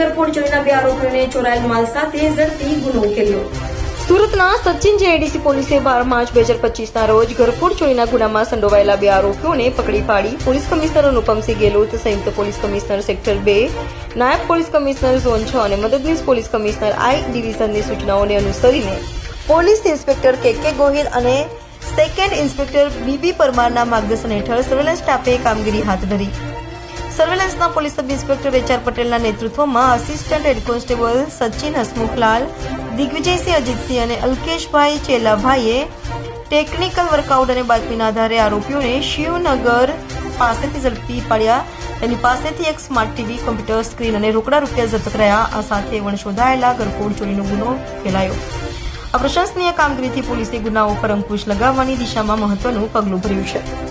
પોલીસે ઘરફોડ ચોરીના બે આરોપીઓને ચોરાયેલ માલ સાથે ઝડપી ગુનો ઉકેલ્યો. સુરતના સચિન જેએડીસી પોલીસે બાર માર્ચ બે હજાર પચીસના રોજ ઘરફોડ ચોરીના ગુનામાં સંડોવાયેલા બે આરોપીઓને પકડી પાડી પોલીસ કમિશનર અનુપમસિંહ ગેહલોત સંયુક્ત પોલીસ કમિશનર સેક્ટર બે, નાયબ પોલીસ કમિશનર ઝોન છ અને મદદનીશ પોલીસ કમિશનર આઈ ડિવિઝનની સૂચનાઓને અનુસરીને પોલીસ ઇન્સ્પેક્ટર કે કે ગોહિલ અને સેકન્ડ ઇન્સ્પેક્ટર બીબી પરમારના માર્ગદર્શન હેઠળ સર્વેલન્સ સ્ટાફે કામગીરી હાથ ધરી. સર્વેલન્સના police sub inspector H R પટેલના નેતૃત્વમાં assistant head constable Sachin Hasmukhlal, Digvijaysinh Ajitsinh અને અલ્કેશભાઈ ચેલાભાઈએ ટેકનિકલ વર્કઆઉટ અને બાતમીના આધારે આરોપીઓને શિવનગર પાસેથી ઝડપી પાડ્યા. તેની પાસેથી એક સ્માર્ટ ટીવી કોમ્પ્યુટર સ્ક્રીન અને રોકડા રૂપિયા જપ્ત કર્યા આ સાથે વણ શોધાયેલા ઘરફોડ ચોરીનો ગુનો ફેલાયો. આ પ્રશંસનીય કામગીરીથી પોલીસે ગુનાઓ પર અંકુશ લગાવવાની દિશામાં મહત્વનું પગલું ભર્યું છે.